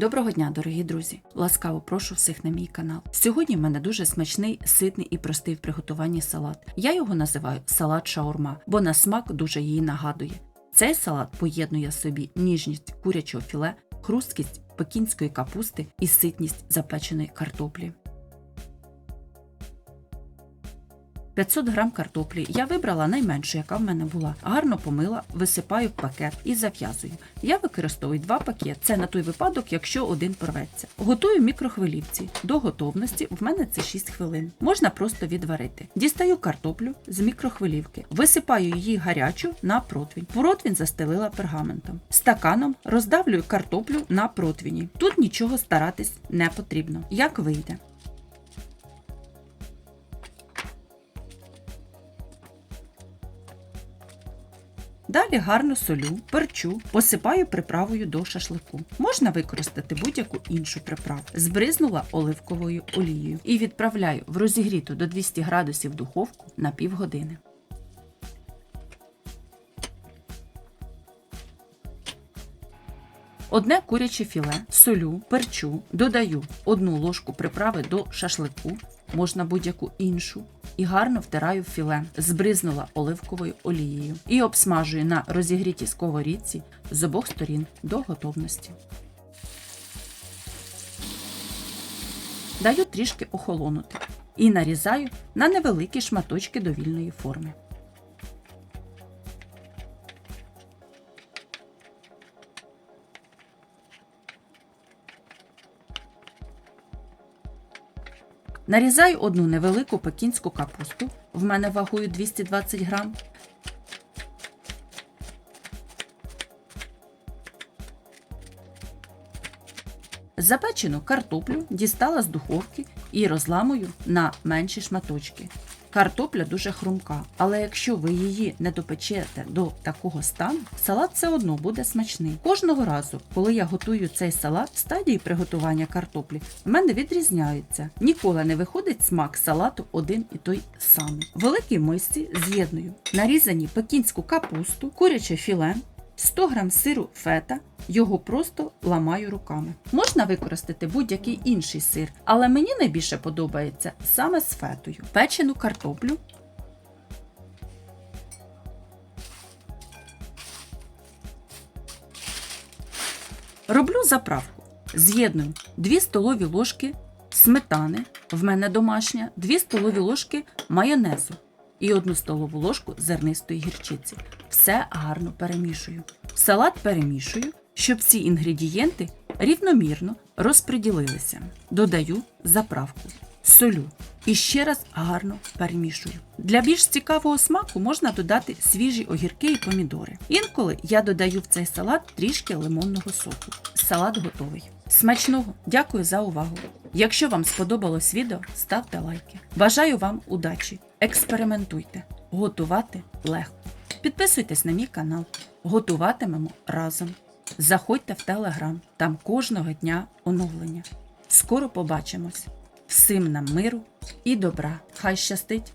Доброго дня, дорогі друзі! Ласкаво прошу всіх на мій канал. Сьогодні в мене дуже смачний, ситний і простий в приготуванні салат. Я його називаю салат шаурма, бо на смак дуже її нагадує. Цей салат поєднує в собі ніжність курячого філе, хрусткість пекінської капусти і ситність запеченої картоплі. 500 грам картоплі я вибрала найменшу, яка в мене була. Гарно помила, висипаю в пакет і зав'язую. Я використовую два пакети. Це на той випадок, якщо один порветься. Готую мікрохвилівці. До готовності в мене це 6 хвилин. Можна просто відварити. Дістаю картоплю з мікрохвилівки, висипаю її гарячу на противень. Противень застелила пергаментом. Стаканом роздавлюю картоплю на противні. Тут нічого старатись не потрібно. Як вийде. Далі гарно солю, перчу, посипаю приправою до шашлику. Можна використати будь-яку іншу приправу. Збризнула оливковою олією і відправляю в розігріту до 200 градусів духовку на півгодини. Одне куряче філе, солю, перчу, додаю одну ложку приправи до шашлику, можна будь-яку іншу, і гарно втираю філе, збризнула оливковою олією і обсмажую на розігрітій сковорідці з обох сторін до готовності. Даю трішки охолонути і нарізаю на невеликі шматочки довільної форми. Нарізаю одну невелику пекінську капусту, в мене вагою 220 грам. Запечену картоплю дістала з духовки і розламую на менші шматочки. Картопля дуже хрумка, але якщо ви її не допечете до такого стану, салат все одно буде смачний. Кожного разу, коли я готую цей салат, стадії приготування картоплі в мене відрізняються. Ніколи не виходить смак салату один і той самий. В великій мисці з'єдную нарізані пекінську капусту, куряче філе, 100 г сиру фета, його просто ламаю руками. Можна використати будь-який інший сир, але мені найбільше подобається саме з фетою. Печену картоплю. Роблю заправку. З'єдную 2 столові ложки сметани, в мене домашня, 2 столові ложки майонезу і 1 столову ложку зернистої гірчиці. Все гарно перемішую. Салат перемішую, щоб всі інгредієнти рівномірно розподілилися. Додаю заправку, солю і ще раз гарно перемішую. Для більш цікавого смаку можна додати свіжі огірки і помідори. Інколи я додаю в цей салат трішки лимонного соку. Салат готовий. Смачного! Дякую за увагу! Якщо вам сподобалось відео, ставте лайки. Бажаю вам удачі! Експериментуйте, готувати легко. Підписуйтесь на мій канал, готуватимемо разом. Заходьте в телеграм, там кожного дня оновлення. Скоро побачимось. Всім нам миру і добра. Хай щастить!